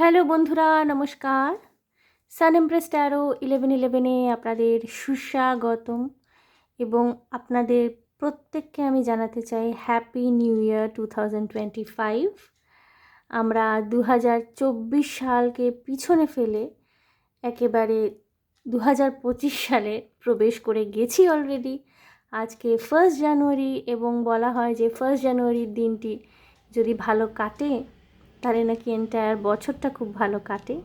Hello বন্ধুরা, নমস্কার। সান empress taro eleven ইলেভেনে আপনাদের সুস্বাগতম এবং আপনাদের প্রত্যেককে আমি জানাতে চাই happy new year two thousand twenty five আমরা দু হাজার চব্বিশ সালকে পিছনে ফেলে একেবারে দু হাজার পঁচিশ সালে প্রবেশ করে গেছি অলরেডি আজকে ফার্স্ট জানুয়ারি এবং বলা হয় যে ফার্স্ট জানুয়ারির দিনটি যদি ভালো কাটে তাহলে নাকি এন্টায়ার বছরটা খুব ভালো কাটে।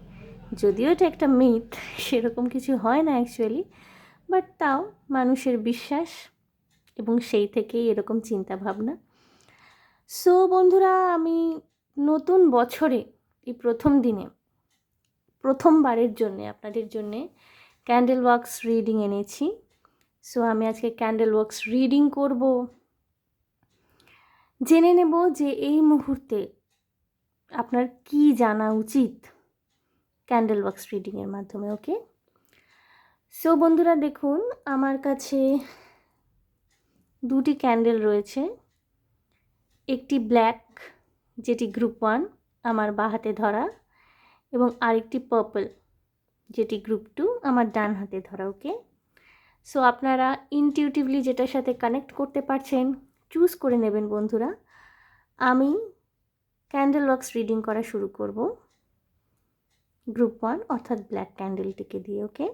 যদিও এটা একটা মিথ সেরকম কিছু হয় না অ্যাকচুয়ালি বাট তাও মানুষের বিশ্বাস এবং সেই থেকেই এরকম চিন্তা ভাবনা সো বন্ধুরা, আমি নতুন বছরে, এই প্রথম দিনে, প্রথমবারের জন্যে আপনাদের জন্যে ক্যান্ডেল ওয়ার্কস রিডিং এনেছি। সো আমি আজকে ক্যান্ডেল ওয়ার্কস রিডিং করব। জেনে নেব যে এই মুহূর্তে আপনার কি জানা উচিত? ক্যান্ডেল ওয়াক্স রিডিংয়ের মাধ্যমে ওকে সো বন্ধুরা, দেখুন, আমার কাছে দুটি ক্যান্ডেল রয়েছে। একটি ব্ল্যাক যেটি গ্রুপ ওয়ান আমার বা হাতে ধরা, এবং আরেকটি পার্পল যেটি গ্রুপ টু আমার ডান হাতে ধরা ওকে সো আপনারা ইনটিউটিভলি যেটার সাথে কানেক্ট করতে পারছেন চুজ করে নেবেন, বন্ধুরা। আমি ক্যান্ডেল ওয়াক্স রিডিং করা শুরু করব। গ্রুপ ওয়ান অর্থাৎ ব্ল্যাক ক্যান্ডেলটিকে দিয়ে ওকে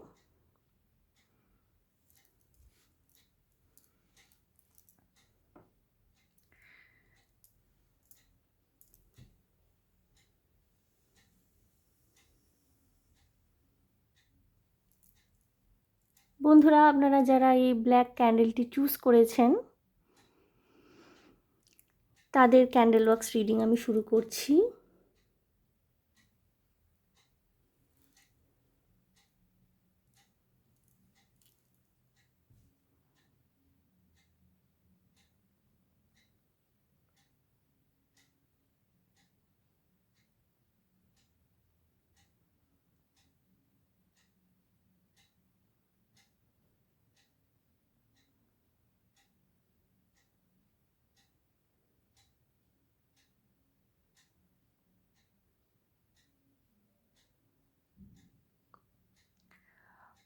বন্ধুরা, আপনারা যারা এই ব্ল্যাক ক্যান্ডেলটি চুজ করেছেন তাদের ক্যান্ডেল ওয়াক্স রিডিং আমি শুরু করছি।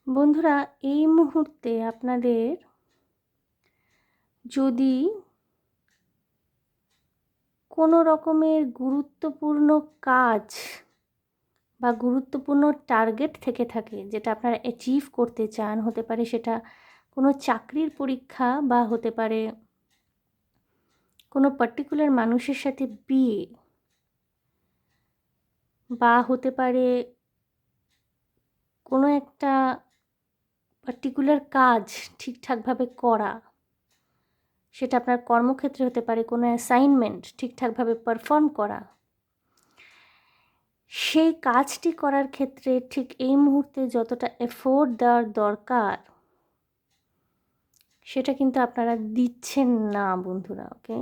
বন্ধুরা, এই মুহূর্তে আপনাদের যদি কোনো রকমের গুরুত্বপূর্ণ কাজ বা গুরুত্বপূর্ণ টার্গেট থেকে থাকে, যেটা আপনারা অ্যাচিভ করতে চান, হতে পারে সেটা কোনো চাকরির পরীক্ষা বা হতে পারে কোনো পার্টিকুলার মানুষের সাথে বিয়ে বা হতে পারে কোনো একটা পার্টিকুলার কাজ ঠিকঠাকভাবে করা, সেটা আপনার কর্মক্ষেত্রে হতে পারে, কোনো অ্যাসাইনমেন্ট ঠিকঠাকভাবে পারফর্ম করা, সেই কাজটি করার ক্ষেত্রে ঠিক এই মুহূর্তে যতটা এফোর্ট দেওয়ার দরকার, সেটা কিন্তু আপনারা দিচ্ছেন না বন্ধুরা ওকে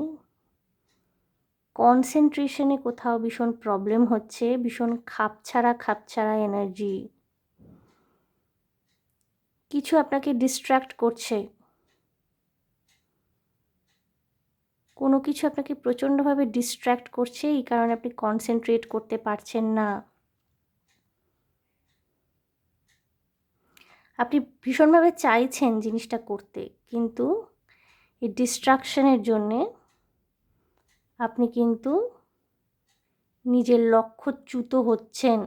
কনসেন্ট্রেশনে কোথাও ভীষণ প্রবলেম হচ্ছে, ভীষণ খাপছাড়া খাপছাড়া এনার্জি কিছু আপনাকে ডিস্ট্র্যাক্ট করছে। কোনো কিছু আপনাকে প্রচণ্ডভাবে ডিস্ট্র্যাক্ট করছে, এই কারণে আপনি কনসেন্ট্রেট করতে পারছেন না। আপনি ভীষণভাবে চাইছেন জিনিসটা করতে, কিন্তু এই ডিস্ট্রাকশনের জন্যে আপনি কিন্তু নিজের লক্ষ্যচ্যুত হচ্ছেন।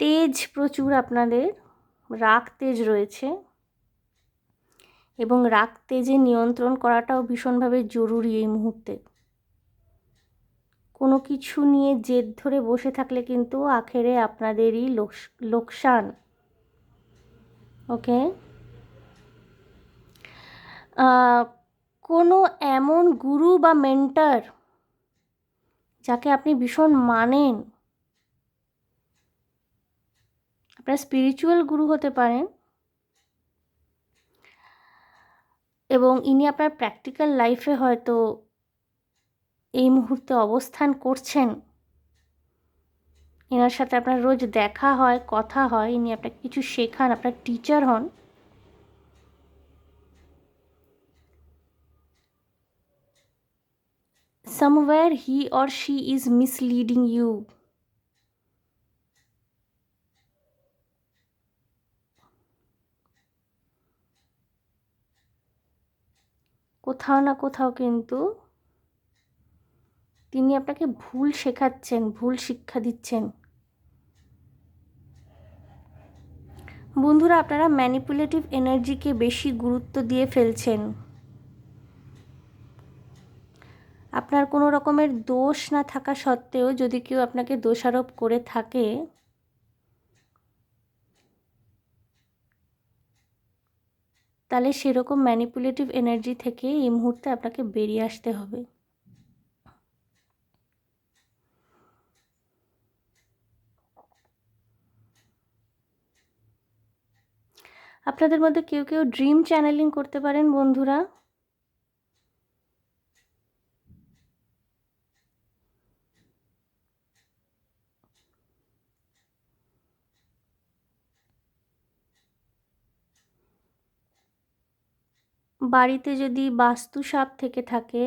তেজ প্রচুর আপনাদের। রাগ তেজ রয়েছে। এবং রাগ তেজে নিয়ন্ত্রণ করাটাও ভীষণভাবে জরুরি এই মুহূর্তে। কোনো কিছু নিয়ে জেদ ধরে বসে থাকলে কিন্তু আখেরে আপনাদেরই লোকসান। ওকে? কোনো এমন গুরু বা মেন্টার যাকে আপনি ভীষণ মানেন আপনারা স্পিরিচুয়াল গুরু হতে পারেন এবং ইনি আপনার প্র্যাকটিক্যাল লাইফে হয়তো এই মুহূর্তে অবস্থান করছেন। এনার সাথে আপনার রোজ দেখা হয়, কথা হয়, ইনি আপনাকে কিছু শেখান, আপনার টিচার হন। Somewhere he or she is misleading you কোথাও না কোথাও কিন্তু তিনি আপনাকে ভুল শেখাচ্ছেন, ভুল শিক্ষা দিচ্ছেন। বন্ধুরা, আপনারা ম্যানিপুলেটিভ এনার্জিকে বেশি গুরুত্ব দিয়ে ফেলছেন। আপনার কোনো রকমের দোষ না থাকা সত্ত্বেও যদি কেউ আপনাকে দোষারোপ করে থাকে তাহলে সেরকম ম্যানিপুলেটিভ এনার্জি থেকে এই মুহূর্তে আপনাকে বেরিয়ে আসতে হবে। আপনাদের মধ্যে কেউ কেউ ড্রিম চ্যানেলিং করতে পারেন, বন্ধুরা। বাড়িতে যদি বাস্তু সাপ থেকে থাকে?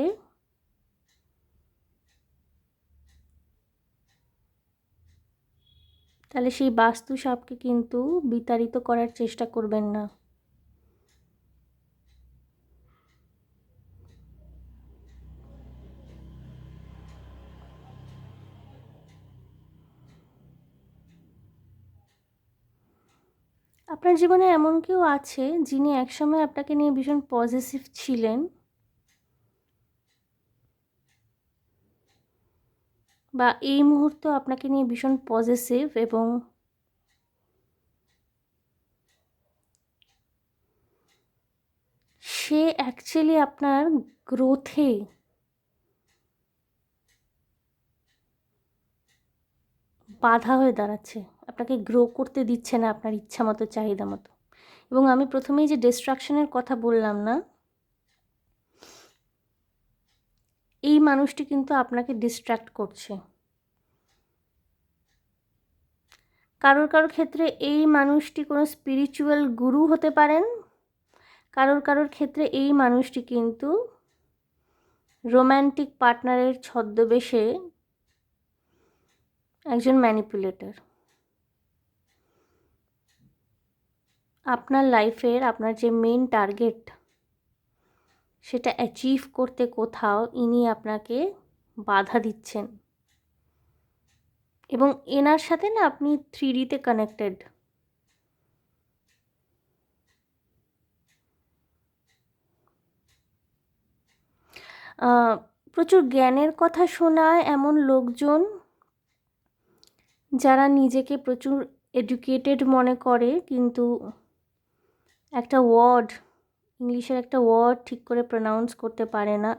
তাহলে সেই বাস্তু সাপকে কিন্তু বিতাড়িত করার চেষ্টা করবেন না। আপনার জীবনে এমন কেউ আছে যিনি একসময় আপনাকে নিয়ে ভীষণ পজিটিভ ছিলেন? বা এই মুহূর্তে আপনাকে নিয়ে ভীষণ পজিটিভ এবং সে অ্যাকচুয়ালি আপনার গ্রোথে বাধা হয়ে দাঁড়াচ্ছে। আপনাকে গ্রো করতে দিচ্ছে না আপনার ইচ্ছা মতো, চাহিদা মতো। এবং আমি প্রথমেই যে ডিস্ট্রাকশনের কথা বললাম না, এই মানুষটি কিন্তু আপনাকে ডিস্ট্র্যাক্ট করছে। কারোর কারোর ক্ষেত্রে এই মানুষটি কোনো স্পিরিচুয়াল গুরু হতে পারেন। কারোর কারোর ক্ষেত্রে এই মানুষটি কিন্তু রোম্যান্টিক পার্টনারের ছদ্মবেশে একজন ম্যানিপুলেটর আপনার লাইফের আপনার যে মেন টার্গেট সেটা অ্যাচিভ করতে কোথাও ইনি আপনাকে বাধা দিচ্ছেন। এবং এনার সাথে না আপনি থ্রি ডিতে কানেক্টেড প্রচুর জ্ঞানের কথা শোনায় এমন লোকজন যারা নিজেকে প্রচুর এডুকেটেড মনে করে, কিন্তু একটা ওয়ার্ড ইংলিশের একটা ওয়ার্ড ঠিক করে প্রনাউন্স করতে পারে না।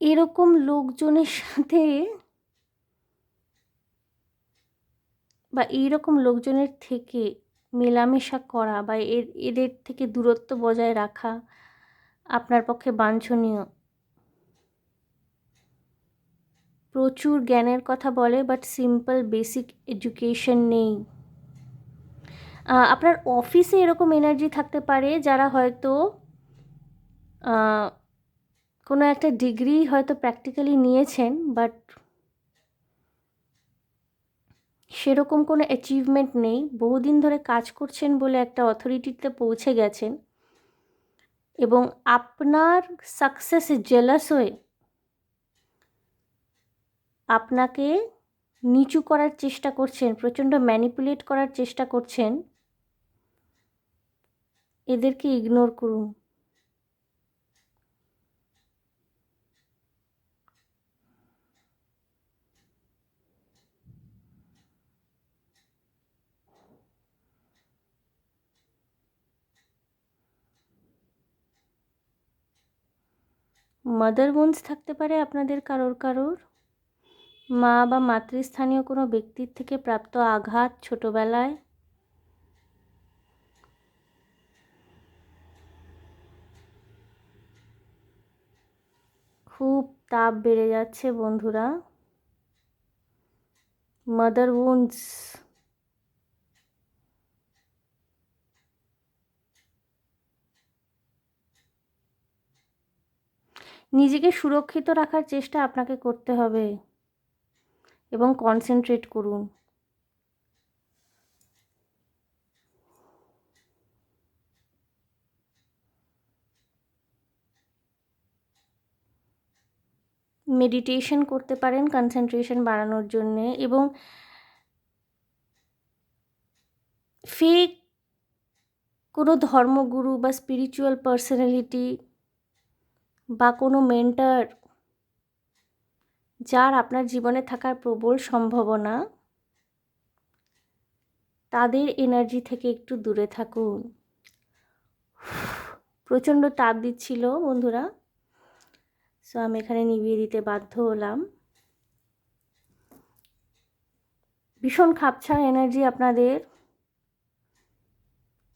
এরকম লোকজনের সাথে বা এইরকম লোকজনের থেকে মেলামেশা করা বা এর, এদের থেকে দূরত্ব বজায় রাখা আপনার পক্ষে বাঞ্ছনীয়। প্রচুর জ্ঞানের কথা বলে বাট সিম্পল বেসিক এডুকেশন নেই। আপনার অফিসে এরকম এনার্জি থাকতে পারে যারা হয়তো কোনো একটা ডিগ্রি হয়তো প্র্যাকটিক্যালি নিয়েছেন বাট সেরকম কোনো অ্যাচিভমেন্ট নেই। বহুদিন ধরে কাজ করছেন বলে একটা অথরিটিতে পৌঁছে গেছেন। এবং আপনার সাকসেস জেলাস হয়ে আপনাকে নিচু করার চেষ্টা করছেন, প্রচণ্ড ম্যানিপুলেট করার চেষ্টা করছেন, এদেরকে ইগনোর করুন। মাদার বোনস থাকতে পারে আপনাদের কারোর কারোর। মা বা মাতৃস্থানীয় কোনো ব্যক্তির থেকে প্রাপ্ত আঘাত ছোটোবেলায়? খুব তাপ বেড়ে যাচ্ছে বন্ধুরা। মাদার উন্স নিজেকে সুরক্ষিত রাখার চেষ্টা আপনাকে করতে হবে। এবং কনসেন্ট্রেট করুন। মেডিটেশন করতে পারেন কনসেন্ট্রেশন বাড়ানোর জন্যে এবং ফেক কোনো ধর্মগুরু বা স্পিরিচুয়াল পার্সোনালিটি বা কোনো মেন্টার যার আপনার জীবনে থাকার প্রবল সম্ভাবনা, তাদের এনার্জি থেকে একটু দূরে থাকুন। প্রচণ্ড তাপ দিচ্ছিল বন্ধুরা সো আমি এখানে নিভিয়ে দিতে বাধ্য হলাম। ভীষণ খাপছাড়া এনার্জি আপনাদের,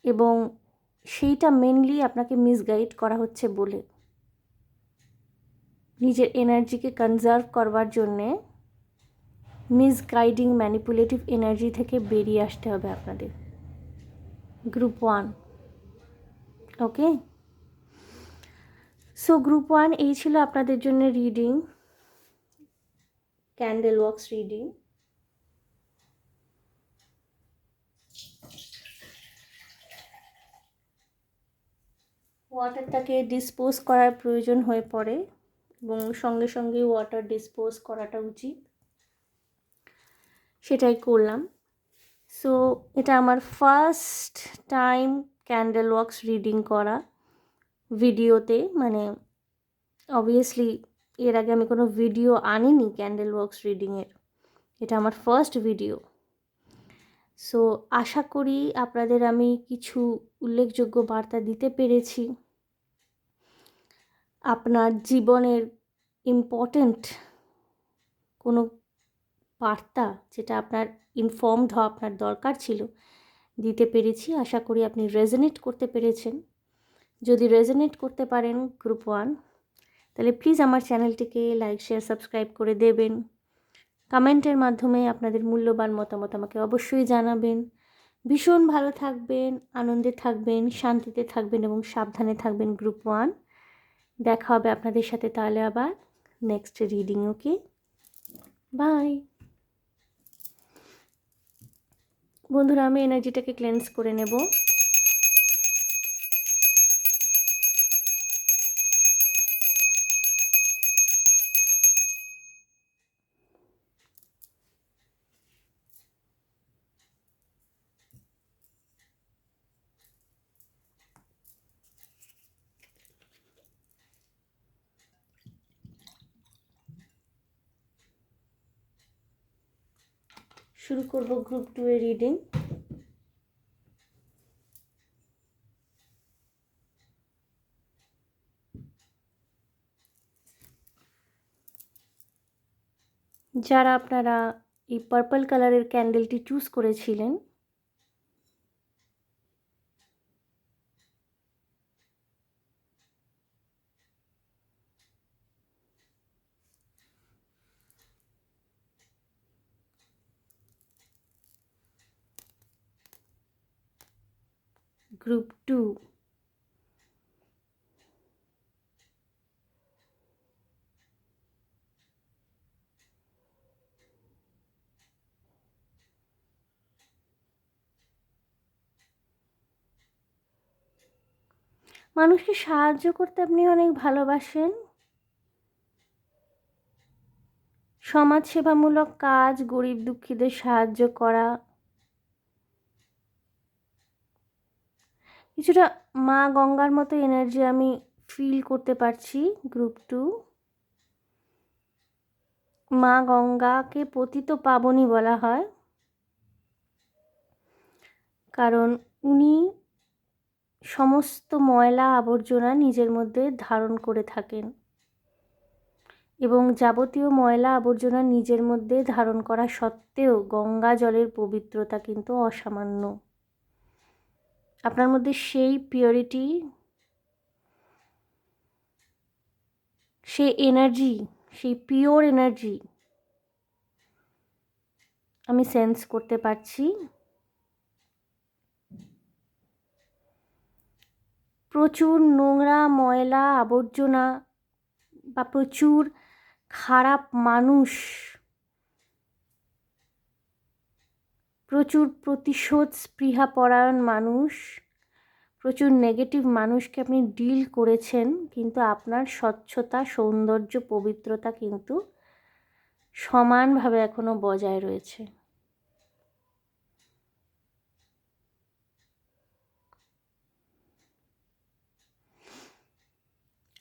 এবং সেইটা মেনলি আপনাকে মিসগাইড করা হচ্ছে বলে। নিজের এনার্জিকে কনজার্ভ করবার জন্যে মিসগাইডিং ম্যানিপুলেটিভ এনার্জি থেকে বেরিয়ে আসতে হবে আপনাদের। Group one okay so group one এই ছিল আপনাদের জন্য রিডিং ক্যান্ডেল ওয়ার্কস রিডিং ওয়াটারটাকে ডিসপোজ করার প্রয়োজন হয়ে পড়ে। এবং সঙ্গে সঙ্গে ওয়াটার ডিসপোজ করাটা উচিত। সেটাই করলাম। সো এটা আমার first time candle wax reading করা ভিডিওতে মানে অবভিয়াসলি এর আগে আমি কোনো ভিডিও আনিনি ক্যান্ডেল ওয়ার্কস রিডিংয়ের এটা আমার ফার্স্ট ভিডিও সো আশা করি আপনাদের আমি কিছু উল্লেখযোগ্য বার্তা দিতে পেরেছি। আপনার জীবনের ইম্পর্ট্যান্ট কোনো বার্তা যেটা আপনার ইনফর্মড হওয়া আপনার দরকার ছিল, দিতে পেরেছি। আশা করি আপনি রেজনেট করতে পেরেছেন। যদি রেজনেট করতে পারেন গ্রুপ ওয়ান তাহলে প্লিজ আমার চ্যানেলটিকে লাইক শেয়ার সাবস্ক্রাইব করে দেবেন। কমেন্টের মাধ্যমে আপনাদের মূল্যবান মতামত আমাকে অবশ্যই জানাবেন। ভীষণ ভালো থাকবেন, আনন্দে থাকবেন, শান্তিতে থাকবেন এবং সাবধানে থাকবেন গ্রুপ ওয়ান দেখা হবে আপনাদের সাথে তাহলে আবার নেক্সট রিডিং ওকে বাই বন্ধুরা, আমি এনার্জিটাকে ক্লেন্স করে নেব। শুরু করব গ্রুপ টু এর রিডিং যারা আপনারা এই পার্পল কালারের ক্যান্ডেলটি চুজ করেছিলেন গ্রুপ টু মানুষকে সাহায্য করতে আপনি অনেক ভালোবাসেন। সমাজসেবামূলক কাজ গরিব দুঃখীদের সাহায্য করা কিছুটা মা গঙ্গার মতো এনার্জি আমি ফিল করতে পারছি গ্রুপ টু মা গঙ্গাকে পতিত পাবনী বলা হয়। কারণ উনি সমস্ত ময়লা আবর্জনা নিজের মধ্যে ধারণ করে থাকেন এবং যাবতীয় ময়লা আবর্জনা নিজের মধ্যে ধারণ করা সত্ত্বেও গঙ্গা জলের পবিত্রতা কিন্তু অসামান্য। আপনার মধ্যে সেই পিওরিটি সে এনার্জি সেই পিওর এনার্জি আমি সেন্স করতে পারছি। প্রচুর নোংরা, ময়লা, আবর্জনা বা প্রচুর খারাপ মানুষ প্রচুর প্রতিশোধ, স্পৃহা পরায়ণ মানুষ, প্রচুর নেগেটিভ মানুষকে আপনি ডিল করেছেন, কিন্তু আপনার স্বচ্ছতা, সৌন্দর্য, পবিত্রতা কিন্তু সমানভাবে এখনও বজায় রয়েছে।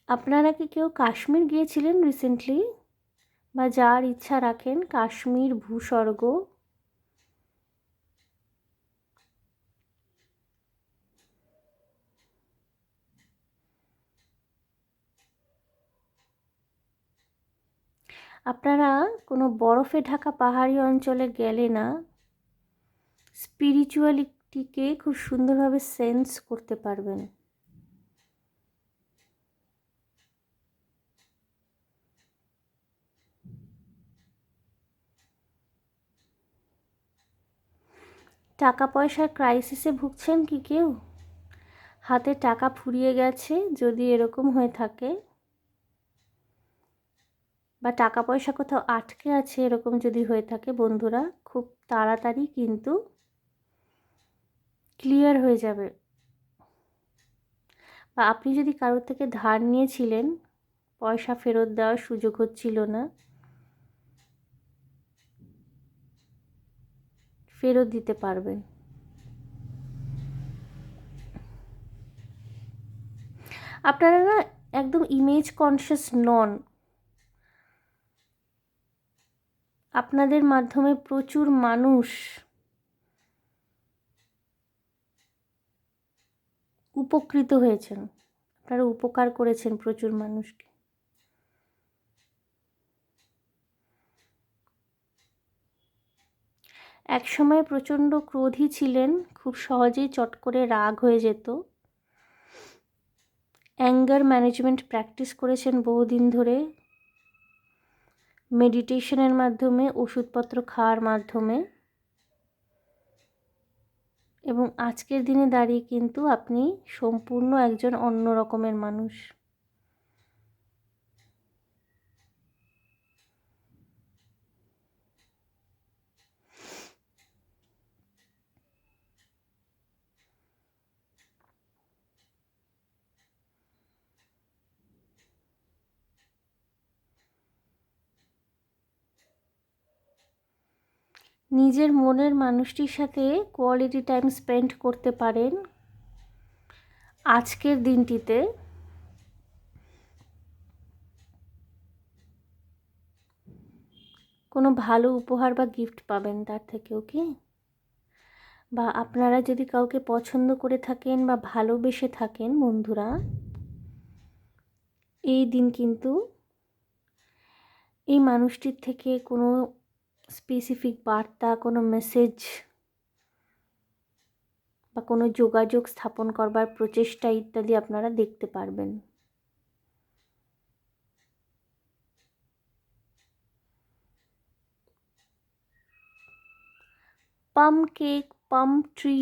আপনারা কি কেউ কাশ্মীর গিয়েছিলেন রিসেন্টলি বা যার ইচ্ছা রাখেন কাশ্মীর ভূস্বর্গ আপনারা কোনো বরফে ঢাকা পাহাড়ি অঞ্চলে গেলে না স্পিরিচুয়ালিটিকে খুব সুন্দরভাবে সেন্স করতে পারবেন। টাকা পয়সার ক্রাইসিসে ভুগছেন কি কেউ? হাতে টাকা ফুরিয়ে গেছে যদি এরকম হয়ে থাকে। বা টাকা পয়সা কোথাও আটকে আছে এরকম যদি হয়ে থাকে বন্ধুরা, খুব তাড়াতাড়ি কিন্তু ক্লিয়ার হয়ে যাবে। বা আপনি যদি কারোর থেকে ধার নিয়েছিলেন, পয়সা ফেরত দেওয়ার সুযোগ হচ্ছিল না, ফেরত দিতে পারবেন। আপনারা না একদম ইমেজ কনসিয়াস নন। আপনাদের মাধ্যমে প্রচুর মানুষ উপকৃত হয়েছেন। আপনারা উপকার করেছেন প্রচুর মানুষকে। এক সময় প্রচণ্ড ক্রোধী ছিলেন, খুব সহজেই চট করে রাগ হয়ে যেত। অ্যাঙ্গার ম্যানেজমেন্ট প্র্যাকটিস করেছেন বহুদিন ধরে। মেডিটেশনের মাধ্যমে, ওষুধপত্র খাওয়ার মাধ্যমে। এবং আজকের দিনে দাঁড়িয়ে কিন্তু আপনি সম্পূর্ণ একজন অন্য রকমের মানুষ। নিজের মনের মানুষটির সাথে কোয়ালিটি টাইম স্পেন্ড করতে পারেন। আজকের দিনটিতে কোনো ভালো উপহার বা গিফট পাবেন তার থেকেও কি? বা আপনারা যদি কাউকে পছন্দ করে থাকেন বা ভালোবেসে থাকেন বন্ধুরা, এই দিন কিন্তু এই মানুষটির থেকে কোনো স্পেসিফিক বার্তা, কোনো মেসেজ বা কোনো যোগাযোগ স্থাপন করবার প্রচেষ্টা ইত্যাদি আপনারা দেখতে পারবেন। Palm cake, palm tree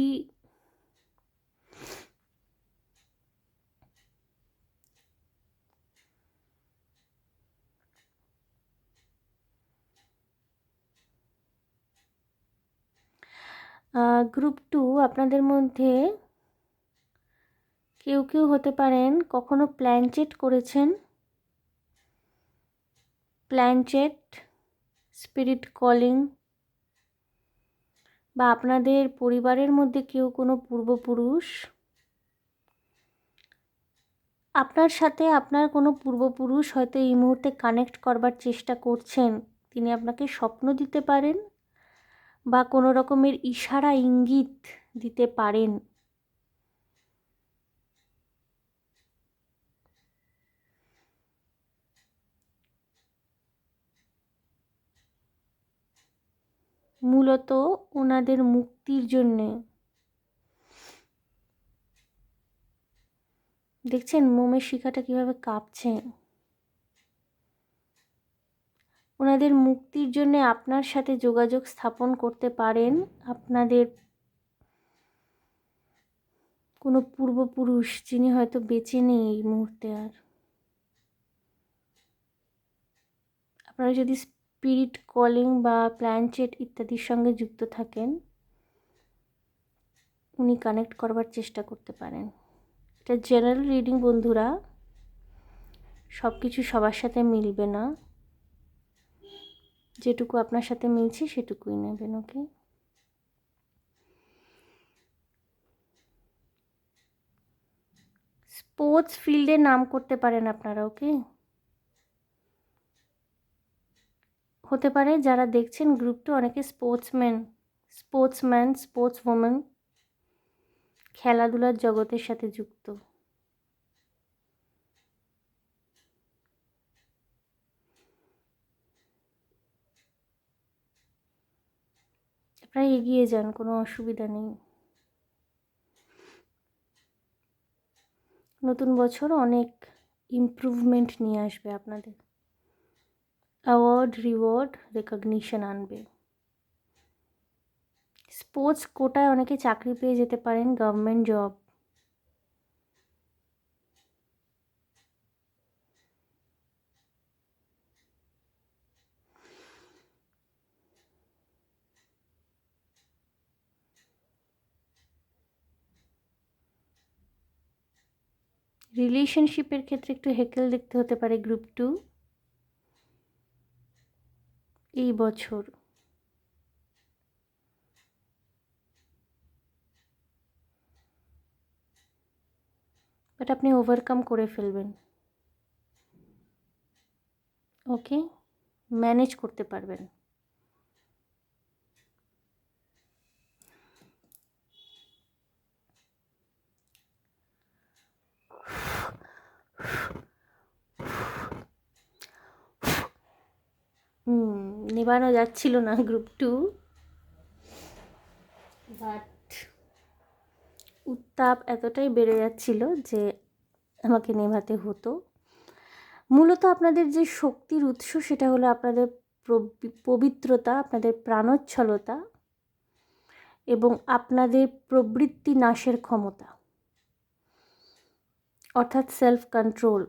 group two আপনাদের মধ্যে কেউ কেউ হতে পারেন। কখনো প্ল্যানচেট করেছেন? প্ল্যানচেট স্পিরিট কলিং বা আপনাদের পরিবারের মধ্যে কেউ কোনো পূর্বপুরুষ? আপনার সাথে আপনার কোনো পূর্বপুরুষ হয়তো এই মুহূর্তে কানেক্ট করবার চেষ্টা করছেন। তিনি আপনাকে স্বপ্ন দিতে পারেন। বা কোনো রকমের ইশারা ইঙ্গিত দিতে পারেন। মূলত ওনাদের মুক্তির জন্যে। দেখছেন মোমের শিখাটা কীভাবে কাঁপছে। ওনাদের মুক্তির জন্য আপনার সাথে যোগাযোগ স্থাপন করতে পারেন। আপনাদের কোনো পূর্বপুরুষ যিনি হয়তো বেঁচে নেই এই মুহূর্তে আর। আপনারা যদি স্পিরিট কলিং বা প্ল্যানচেট ইত্যাদির সঙ্গে যুক্ত থাকেন, উনি কানেক্ট করবার চেষ্টা করতে পারেন। এটা জেনারেল রিডিং বন্ধুরা সব কিছু সবার সাথে মিলবে না। যেটুকু আপনার সাথে মিলছে সেটুকুই নেবেন, ওকে? স্পোর্টস ফিল্ডে নাম করতে পারেন আপনারা, ওকে? হতে পারে যারা দেখছেন গ্রুপটা অনেকে স্পোর্টসম্যান স্পোর্টসম্যান স্পোর্টস ওমেন খেলাধুলার জগতের সাথে যুক্ত আপনারা এগিয়ে যান, কোনো অসুবিধা নেই। নতুন বছর অনেক ইমপ্রুভমেন্ট নিয়ে আসবে আপনাদের। অ্যাওয়ার্ড রিওয়ার্ড রেকগনিশন আনবে। স্পোর্টস কোটায় অনেকে চাকরি পেয়ে যেতে পারেন গভর্নমেন্ট জব রিলেশনশিপের ক্ষেত্রে একটু হেকেল দেখতে হতে পারে গ্রুপ টু এই বছর। বাট আপনি ওভারকাম করে ফেলবেন। ওকে ম্যানেজ করতে পারবেন। হুম, নেবানো যাচ্ছিল না গ্রুপ টু বাট উত্তাপ এতটাই বেড়ে যাচ্ছিল যে আমাকে নেভাতে হতো। মূলত আপনাদের যে শক্তির উৎস সেটা হলো আপনাদের পবিত্রতা, আপনাদের প্রাণোচ্ছলতা এবং আপনাদের প্রবৃত্তি নাশের ক্ষমতা। অর্থাৎ সেলফ কন্ট্রোল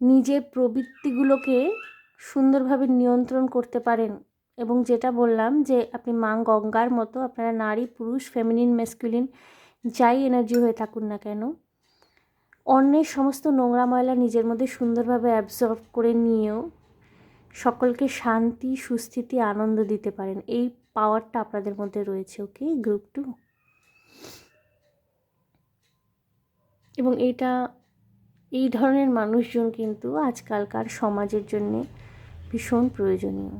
নিজের প্রবৃত্তিগুলোকে সুন্দরভাবে নিয়ন্ত্রণ করতে পারেন। এবং যেটা বললাম যে, আপনি মা গঙ্গার মতো আপনারা নারী, পুরুষ ফেমিনিন মেসকুলিন যাই এনার্জি হয়ে থাকুন না কেন, অন্যের সমস্ত নোংরা ময়লা নিজের মধ্যে সুন্দরভাবে অ্যাবজর্ব করে নিয়েও সকলকে শান্তি, সুস্থিতি, আনন্দ দিতে পারেন। এই পাওয়ারটা আপনাদের মধ্যে রয়েছে ওকে গ্রুপ টু এবং এটা, এই ধরনের মানুষজন কিন্তু আজকালকার সমাজের জন্যে ভীষণ প্রয়োজনীয়।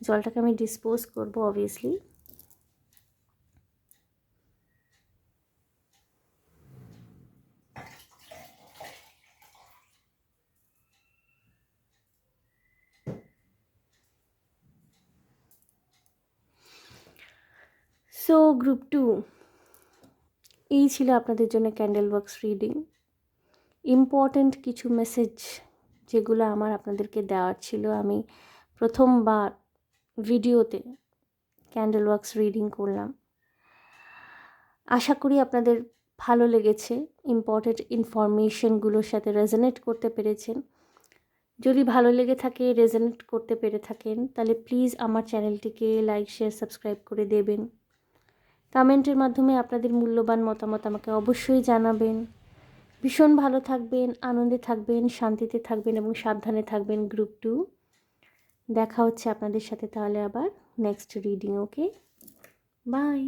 জলটাকে আমি ডিসপোজ করব অবভিয়াসলি সো গ্রুপ টু এই ছিল আপনাদের জন্য ক্যান্ডেল ওয়ার্কস রিডিং ইম্পর্ট্যান্ট কিছু মেসেজ যেগুলো আমার আপনাদেরকে দেওয়ার ছিল, আমি প্রথমবার ভিডিওতে ক্যান্ডেল ওয়াক্স রিডিং করলাম। আশা করি আপনাদের ভালো লেগেছে ইম্পর্টেন্ট ইনফরমেশনগুলোর সাথে রেজনেট করতে পেরেছেন। যদি ভালো লেগে থাকে রেজনেট করতে পেরে থাকেন, তাহলে প্লিজ আমার চ্যানেলটিকে লাইক শেয়ার সাবস্ক্রাইব করে দেবেন। কমেন্টের মাধ্যমে আপনাদের মূল্যবান মতামত আমাকে অবশ্যই জানাবেন। ভীষণ ভালো থাকবেন, আনন্দে থাকবেন, শান্তিতে থাকবেন এবং সাবধানে থাকবেন গ্রুপ টু। দেখা হচ্ছে আপনাদের সাথে তাহলে আবার নেক্সট রিডিং ওকে বাই